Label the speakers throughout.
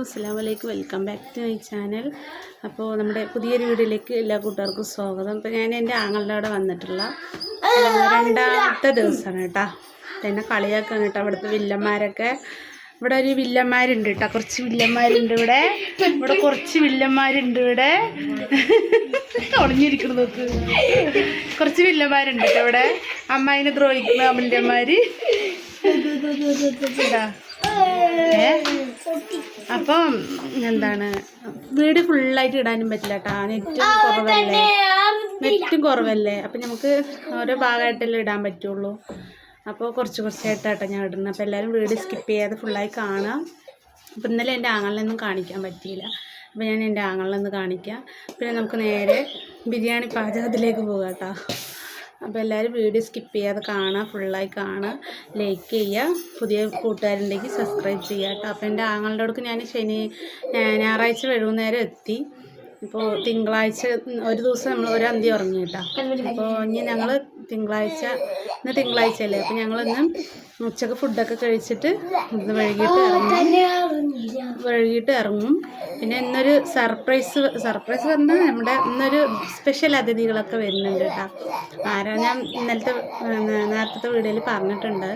Speaker 1: അസ്സാമലൈക്കും welcome back to my channel. അപ്പോൾ നമ്മുടെ പുതിയൊരു വീഡിയോയിലേക്ക് എല്ലാ കൂട്ടുകാർക്കും സ്വാഗതം. അപ്പോൾ ഞാൻ എന്റെ ആങ്ങളുടെ അവിടെ വന്നിട്ടുള്ള രണ്ടാമത്തെ ദിവസമാണ് കേട്ടോ. തന്നെ കളിയാക്കാണ് കേട്ടോ അവിടുത്തെ വില്ലന്മാരൊക്കെ. ഇവിടെ ഒരു വില്ലന്മാരുണ്ട് കേട്ടോ. കുറച്ച് വില്ലന്മാരുണ്ട് ഇവിടെ. ഇവിടെ കുറച്ച് വില്ലന്മാരുണ്ട് ഇവിടെ. ഒളിഞ്ഞിരിക്കണം നോക്ക്. കുറച്ച് വില്ലന്മാരുണ്ട് കേട്ടോ ഇവിടെ. അമ്മായിനെ ദ്രോഹിക്കുന്ന വില്ലന്മാർ അപ്പം എന്താണ്? വീട് ഫുള്ളായിട്ട് ഇടാനും പറ്റില്ല കേട്ടോ നെറ്റും കുറവല്ലേ? നെറ്റും കുറവല്ലേ? അപ്പം നമുക്ക് ഓരോ ഭാഗമായിട്ടല്ലേ ഇടാൻ പറ്റുള്ളൂ. അപ്പോൾ കുറച്ച് കുറച്ചായിട്ടാട്ടോ ഞാൻ ഇടുന്നത്. അപ്പോൾ എല്ലാവരും വീട് സ്കിപ്പ് ചെയ്യാതെ ഫുള്ളായി കാണാം. അപ്പോൾ ഇന്നലെ എന്റെ ആങ്ങളിലൊന്നും കാണിക്കാൻ പറ്റിയില്ല. അപ്പോൾ ഞാൻ എന്റെ ആങ്ങളിലൊന്ന് കാണിക്കാം. പിന്നെ നമുക്ക് നേരെ ബിരിയാണി പാചകത്തിലേക്ക് പോകാം കേട്ടോ അപ്പോൾ എല്ലാവരും വീഡിയോ സ്കിപ്പ് ചെയ്യാതെ കാണുക ഫുള്ളായി കാണുക ലൈക്ക് ചെയ്യുക പുതിയ കൂട്ടുകാരുണ്ടെങ്കിൽ സബ്സ്ക്രൈബ് ചെയ്യുക കേട്ടോ അപ്പോൾ എന്റെ ആങ്ങളുടെ അടുക്ക് ഞാൻ ശനി ഞായറാഴ്ച വൈകുന്നേരം എത്തി. ഇപ്പോൾ തിങ്കളാഴ്ച ഒരു ദിവസം നമ്മൾ ഒരു അന്തി ഉറങ്ങി കേട്ടോ. അപ്പോൾ ഇനി ഞങ്ങൾ തിങ്കളാഴ്ച ഇന്ന് തിങ്കളാഴ്ച അല്ലേ അപ്പോൾ ഞങ്ങളിന്ന് ഉച്ചയ്ക്ക് ഫുഡൊക്കെ കഴിച്ചിട്ട് ഇന്ന് വൈകിട്ട് ഇറങ്ങും. വൈകിട്ട് ഇറങ്ങും. പിന്നെ ഇന്നൊരു സർപ്രൈസ് സർപ്രൈസ് വന്ന് നമ്മുടെ ഇന്നൊരു സ്പെഷ്യൽ അതിഥികളൊക്കെ വരുന്നുണ്ട് കേട്ടോ. ആരാ ഞാൻ ഇന്നലത്തെ നേരത്തെ വീഡിയോയിൽ പറഞ്ഞിട്ടുണ്ട്.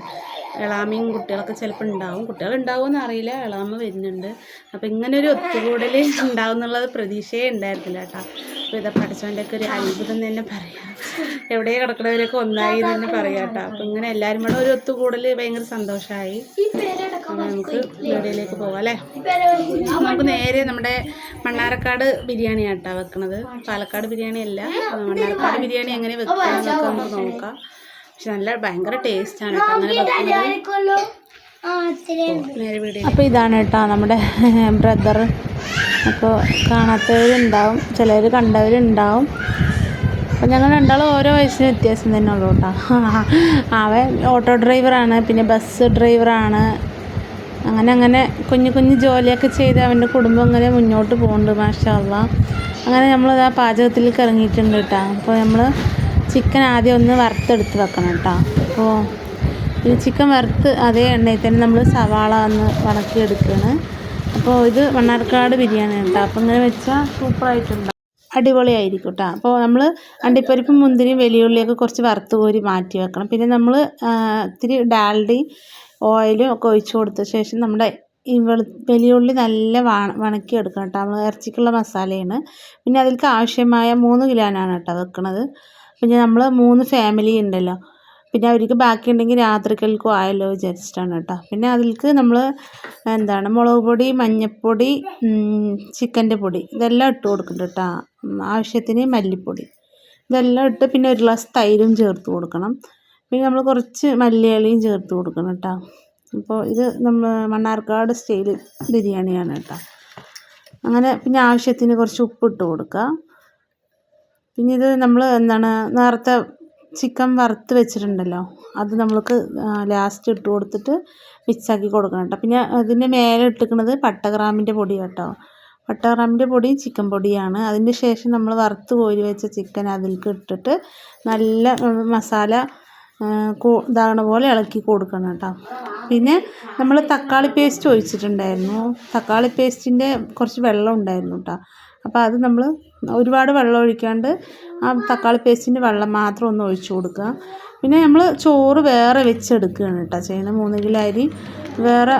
Speaker 1: എളാമയും കുട്ടികളൊക്കെ ചിലപ്പോൾ ഉണ്ടാവും. കുട്ടികൾ ഉണ്ടാവുമെന്ന് അറിയില്ല. എളാമ വരുന്നുണ്ട്. അപ്പോൾ ഇങ്ങനെ ഒരു ഒത്തുകൂടൽ ഉണ്ടാവും എന്നുള്ളത് പ്രതീക്ഷയേ ഉണ്ടായിരുന്നില്ല കേട്ടോ. അപ്പോൾ ഇതാ പഠിച്ചവന്റെ ഒക്കെ ഒരു അത്ഭുതം തന്നെ പറയാം. എവിടെ കിടക്കുന്നവരൊക്കെ ഒന്നായി തന്നെ പറയാം കേട്ടോ. അപ്പോൾ ഇങ്ങനെ എല്ലാവരും കൂടെ ഒരു ഒത്തുകൂടൽ ഭയങ്കര സന്തോഷമായി നമുക്ക് വീഡിയോയിലേക്ക് പോകാം അല്ലേ? നമുക്ക് നേരെ നമ്മുടെ മണ്ണാരക്കാട് ബിരിയാണി ആട്ടാ വെക്കണത്. പാലക്കാട് ബിരിയാണി അല്ല മണ്ണാർക്കാട് ബിരിയാണി എങ്ങനെ വെക്കുക നമുക്ക് നോക്കാം. പക്ഷെ നല്ല ഭയങ്കര ടേസ്റ്റാണ് അപ്പോൾ ഇതാണ് കേട്ടോ നമ്മുടെ ബ്രദർ അപ്പോൾ കാണാത്തവരുണ്ടാവും ചിലർ കണ്ടവരുണ്ടാവും. അപ്പം ഞങ്ങൾ രണ്ടാളും ഓരോ വയസ്സിന് വ്യത്യാസം തന്നെ ഉള്ളൂ കേട്ടോ. അവൻ ഓട്ടോ ഡ്രൈവറാണ് പിന്നെ ബസ് ഡ്രൈവറാണ് അങ്ങനെ അങ്ങനെ കുഞ്ഞു കുഞ്ഞു ജോലിയൊക്കെ ചെയ്ത് അവന്റെ കുടുംബം ഇങ്ങനെ മുന്നോട്ട് പോകുന്നുണ്ട് മാഷാള്ള അങ്ങനെ നമ്മളത് ആ പാചകത്തിലേക്ക് ഇറങ്ങിയിട്ടുണ്ട് കേട്ടോ. അപ്പോൾ നമ്മൾ ചിക്കൻ ആദ്യം ഒന്ന് വറുത്തെടുത്ത് വെക്കണം കേട്ടോ. അപ്പോൾ ഈ ചിക്കൻ വറുത്ത് അതേ എണ്ണയിൽ തന്നെ നമ്മൾ സവാള ഒന്ന് വണക്കി എടുക്കുകയാണ് അപ്പോൾ ഇത് മണ്ണാർക്കാട് ബിരിയാണി കേട്ടോ. അപ്പോൾ ഇങ്ങനെ വെച്ചാൽ സൂപ്പറായിട്ടുണ്ട്. അടിപൊളിയായിരിക്കും കേട്ടോ. അപ്പോൾ നമ്മൾ അണ്ടിപ്പരിപ്പും മുന്തിരിയും വെളിയുള്ളിയൊക്കെ കുറച്ച് വറുത്ത് കോരി മാറ്റി വെക്കണം. പിന്നെ നമ്മൾ ഇത്തിരി ഡാൽഡി ഓയിലും ഒക്കെ ഒഴിച്ച് കൊടുത്ത ശേഷം നമ്മുടെ ഈ വെളു വലിയുള്ളി നല്ല വണ വണക്കി എടുക്കണം കേട്ടോ. നമ്മൾ ഇറച്ചിക്കുള്ള മസാലയാണ്. പിന്നെ അതിലേക്ക് ആവശ്യമായ മൂന്ന് കിലോനാണ് കേട്ടോ വെക്കണത്. പിന്നെ നമ്മൾ മൂന്ന് ഫാമിലി ഉണ്ടല്ലോ. പിന്നെ അവർക്ക് ബാക്കി ഉണ്ടെങ്കിൽ രാത്രിക്കൽക്കും ആയല്ലോ വിചാരിച്ചിട്ടാണ് കേട്ടോ. പിന്നെ അതിൽക്ക് നമ്മൾ എന്താണ് മുളക് പൊടി മഞ്ഞൾപ്പൊടി ചിക്കന്റെ പൊടി ഇതെല്ലാം ഇട്ട് കൊടുക്കുന്നുണ്ട് കേട്ടോ. ആവശ്യത്തിന് മല്ലിപ്പൊടി ഇതെല്ലാം ഇട്ട് പിന്നെ ഒരു ഗ്ലാസ് തൈരും ചേർത്ത് കൊടുക്കണം. പിന്നെ നമ്മൾ കുറച്ച് മല്ലിയിലയും ചേർത്ത് കൊടുക്കണം കേട്ടോ. അപ്പോൾ ഇത് നമ്മൾ മണ്ണാർക്കാട് സ്റ്റൈൽ ബിരിയാണിയാണ് കേട്ടോ. അങ്ങനെ പിന്നെ ആവശ്യത്തിന് കുറച്ച് ഉപ്പിട്ട് കൊടുക്കുക. പിന്നെ ഇത് നമ്മൾ എന്താണ് നേരത്തെ ചിക്കൻ വറുത്ത് വെച്ചിട്ടുണ്ടല്ലോ അത് നമ്മൾക്ക് ലാസ്റ്റ് ഇട്ട് കൊടുത്തിട്ട് മിക്സാക്കി കൊടുക്കണം കേട്ടോ. പിന്നെ അതിന്റെ മേലെ ഇട്ടിരിക്കുന്നത് പട്ടഗ്രാമിന്റെ പൊടി കേട്ടോ. പട്ടഗ്രാമിന്റെ പൊടി ചിക്കൻ പൊടിയാണ്. അതിന്റെ ശേഷം നമ്മൾ വറുത്ത് കോരി വെച്ച ചിക്കൻ അതിലേക്ക് ഇട്ടിട്ട് നല്ല മസാല ഇതാകണ പോലെ ഇളക്കി കൊടുക്കണം കേട്ടോ. പിന്നെ നമ്മൾ തക്കാളി പേസ്റ്റ് ഒഴിച്ചിട്ടുണ്ടായിരുന്നു. തക്കാളി പേസ്റ്റിന്റെ കുറച്ച് വെള്ളം ഉണ്ടായിരുന്നു കേട്ടോ. അപ്പോൾ അത് നമ്മൾ ഒരുപാട് വെള്ളം ഒഴിക്കാണ്ട് ആ തക്കാളി പേസ്റ്റിന്റെ വെള്ളം മാത്രം ഒന്ന് ഒഴിച്ചു കൊടുക്കുക. പിന്നെ നമ്മൾ ചോറ് വേറെ വെച്ചെടുക്കുകയാണ് കേട്ടോ ചെയ്യുന്നത്. മൂന്ന് കിലോ അരി വേറെ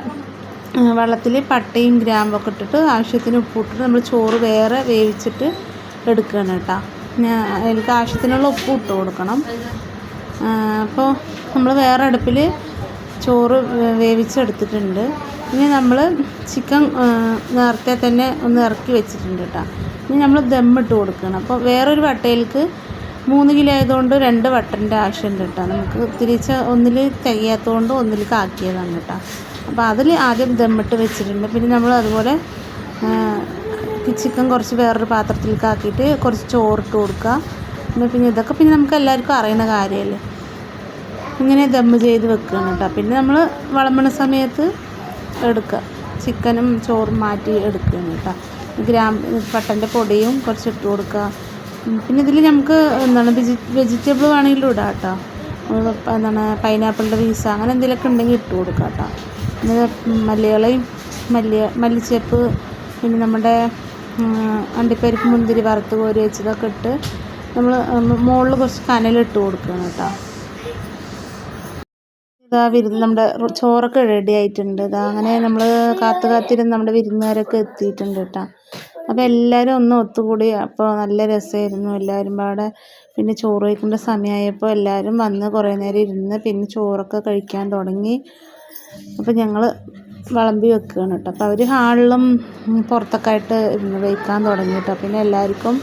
Speaker 1: വെള്ളത്തിൽ പട്ടയും ഗ്രാമ്പൊക്കെ ഇട്ടിട്ട് ആവശ്യത്തിന് ഉപ്പിട്ടിട്ട് നമ്മൾ ചോറ് വേറെ വേവിച്ചിട്ട് എടുക്കുകയാണ് കേട്ടോ. ഞാൻ എനിക്ക് ആവശ്യത്തിനുള്ള ഉപ്പ് ഇട്ട് കൊടുക്കണം. അപ്പോൾ നമ്മൾ വേറെ അടുപ്പിൽ ചോറ് വേവിച്ചെടുത്തിട്ടുണ്ട്. ഇനി നമ്മൾ ചിക്കൻ നേരത്തെ തന്നെ ഒന്ന് ഇറക്കി വെച്ചിട്ടുണ്ട് കേട്ടോ ഇനി നമ്മൾ ദമ്മിട്ട് കൊടുക്കണം. അപ്പോൾ വേറൊരു വട്ടയിലേക്ക് മൂന്ന് കിലോ ആയതുകൊണ്ട് രണ്ട് വട്ടന്റെ ആവശ്യമുണ്ട് കേട്ടോ നമുക്ക് തിരിച്ച് ഒന്നിൽ തികയാത്തതുകൊണ്ട് ഒന്നിലേക്ക് ആക്കിയതാണ് കേട്ടോ അപ്പോൾ അതിൽ ആദ്യം ദമ്മിട്ട് വെച്ചിട്ടുണ്ട്. പിന്നെ നമ്മൾ അതുപോലെ ചിക്കൻ കുറച്ച് വേറൊരു പാത്രത്തിലേക്ക് ആക്കിയിട്ട് കുറച്ച് ചോറിട്ട് കൊടുക്കുക പിന്നെ പിന്നെ ഇതൊക്കെ പിന്നെ നമുക്ക് എല്ലാവർക്കും അറിയുന്ന കാര്യമല്ലേ ഇങ്ങനെ ദമ്മ് ചെയ്ത് വെക്കുകയാണ് കേട്ടോ പിന്നെ നമ്മൾ വിളമ്പണ സമയത്ത് എടുക്കുക. ചിക്കനും ചോറും മാറ്റി എടുക്കുകയാണ് കേട്ടോ. ഗ്രാം പട്ടന്റെ പൊടിയും കുറച്ച് ഇട്ട് കൊടുക്കുക. പിന്നെ ഇതിൽ നമുക്ക് എന്താണ് വെജി വെജിറ്റബിൾ വേണമെങ്കിലും ഇടാം കേട്ടോ. എന്താണ് പൈനാപ്പിളിന്റെ പീസ് അങ്ങനെ എന്തെങ്കിലുമൊക്കെ ഉണ്ടെങ്കിൽ ഇട്ട് കൊടുക്കാം കേട്ടോ. പിന്നെ മല്ലികളെയും മല്ലി മല്ലിച്ചപ്പ് പിന്നെ നമ്മുടെ അണ്ടിപ്പരിപ്പ് മുന്തിരി വറുത്ത് കോരി വെച്ചതൊക്കെ ഇട്ട് നമ്മൾ മുകളിൽ കുറച്ച് കനലിട്ട് കൊടുക്കണം കേട്ടോ. ഇതാ വിരുന്ന് നമ്മുടെ ചോറൊക്കെ റെഡി ആയിട്ടുണ്ട്. ഇതാ അങ്ങനെ നമ്മൾ കാത്തു കാത്തിരുന്ന് നമ്മുടെ വിരുന്നുകാരൊക്കെ എത്തിയിട്ടുണ്ട് കേട്ടോ. അപ്പോൾ എല്ലാവരും ഒന്ന് ഒത്തുകൂടി. അപ്പോൾ നല്ല രസമായിരുന്നു എല്ലാവരും പാടെ. പിന്നെ ചോറ് കഴിക്കേണ്ട സമയമായപ്പോൾ എല്ലാവരും വന്ന് കുറേ നേരം ഇരുന്ന് പിന്നെ ചോറൊക്കെ കഴിക്കാൻ തുടങ്ങി. അപ്പോൾ ഞങ്ങൾ വിളമ്പി വെക്കുകയാണ് കേട്ടോ. അപ്പോൾ അവർ ഹാളിലും പുറത്തൊക്കെ ആയിട്ട് ഇരുന്ന് വയ്ക്കാൻ തുടങ്ങി കേട്ടോ. പിന്നെ എല്ലാവർക്കും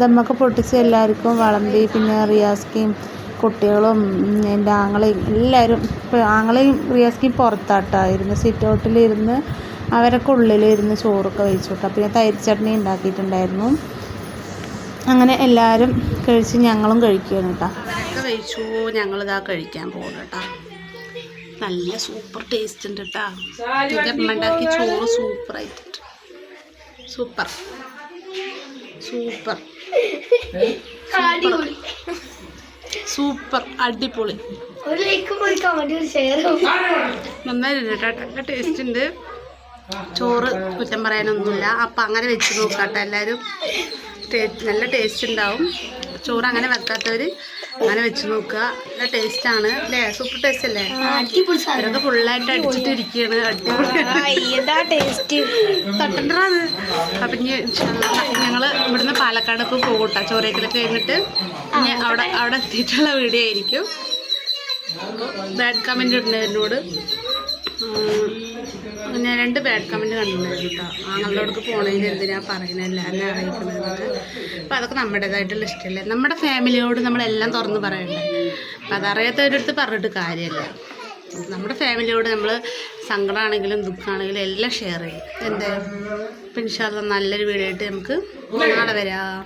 Speaker 1: ദമ്മൊക്കെ പൊട്ടിച്ച് എല്ലാവർക്കും വിളമ്പി പിന്നെ റിയാസ്കയും കുട്ടികളും എന്റെ ആങ്ങളെയും എല്ലാവരും ഇപ്പോൾ ആങ്ങളെയും റിയാസ്കി പുറത്താട്ടായിരുന്നു സിറ്റ് ഔട്ടിലിരുന്ന് അവരൊക്കെ ഉള്ളിലിരുന്ന് ചോറൊക്കെ കഴിച്ചു കേട്ടോ പിന്നെ തൈര് ചട്നി ഉണ്ടാക്കിയിട്ടുണ്ടായിരുന്നു. അങ്ങനെ എല്ലാവരും കഴിച്ച് ഞങ്ങളും കഴിക്കുകയാണ് കേട്ടോ കഴിച്ചു. ഞങ്ങളിതാ കഴിക്കാൻ പോകുന്നു കേട്ടോ നല്ല സൂപ്പർ ടേസ്റ്റ് ഉണ്ട് കേട്ടോ അമ്മ ഉണ്ടാക്കിയ? ചോറ് സൂപ്പർ. ആയിട്ടുണ്ട് സൂപ്പർ സൂപ്പർ. സൂപ്പർ അടിപൊളി.
Speaker 2: ഒരു ലൈക്കും ഒരു ഷെയറും
Speaker 1: നന്നായിട്ടുണ്ട് കേട്ടോ. നല്ല ടേസ്റ്റ് ഉണ്ട്. ചോറ് കുറ്റം പറയാനൊന്നുമില്ല. അപ്പം അങ്ങനെ വെച്ച് നോക്കാട്ടോ എല്ലാവരും നല്ല ടേസ്റ്റ് ഉണ്ടാവും. ചോറ് അങ്ങനെ വെക്കാത്തവർ അങ്ങനെ വെച്ച് നോക്കുക. നല്ല ടേസ്റ്റ് ആണ് അല്ലേ? സൂപ്പർ ടേസ്റ്റ് അല്ലേ? അതൊക്കെ ഫുള്ളായിട്ട് അടിച്ചിട്ട് ഇരിക്കുകയാണ് തട്ടണ്ടത് അപ്പം ഇനി ഞങ്ങൾ ഇവിടുന്ന് പാലക്കാട് ഇപ്പോൾ പോകട്ടെ. ചോരക്കലൊക്കെ കഴിഞ്ഞിട്ട് ഇനി അവിടെ അവിടെ എത്തിയിട്ടുള്ള വീഡിയോ ആയിരിക്കും. ബാഡ് കമന്റ് ഉണ്ട് എന്നോട് പിന്നെ രണ്ട് ബാഡ് കമന്റ് കണ്ടിട്ടുണ്ടായിരുന്നു കേട്ടോ ആങ്ങളോടക്ക് പോണതിന് എന്തിനാ പറയുന്നില്ല എല്ലാവരും അറിയിക്കുന്നതൊക്കെ അപ്പം അതൊക്കെ നമ്മുടേതായിട്ടുള്ള ഇഷ്ടമല്ലേ നമ്മുടെ ഫാമിലിയോട് നമ്മളെല്ലാം തുറന്ന് പറയണ്ടേ? അപ്പം അതറിയാത്തവരടുത്ത് പറഞ്ഞിട്ട് കാര്യമല്ല നമ്മുടെ ഫാമിലിയോട് നമ്മൾ സങ്കടമാണെങ്കിലും ദുഃഖമാണെങ്കിലും എല്ലാം ഷെയർ ചെയ്യും. എന്തേ? അപ്പം ഇൻഷാല്ല നല്ലൊരു വീടായിട്ട് നമുക്ക് നാളെ വരാം.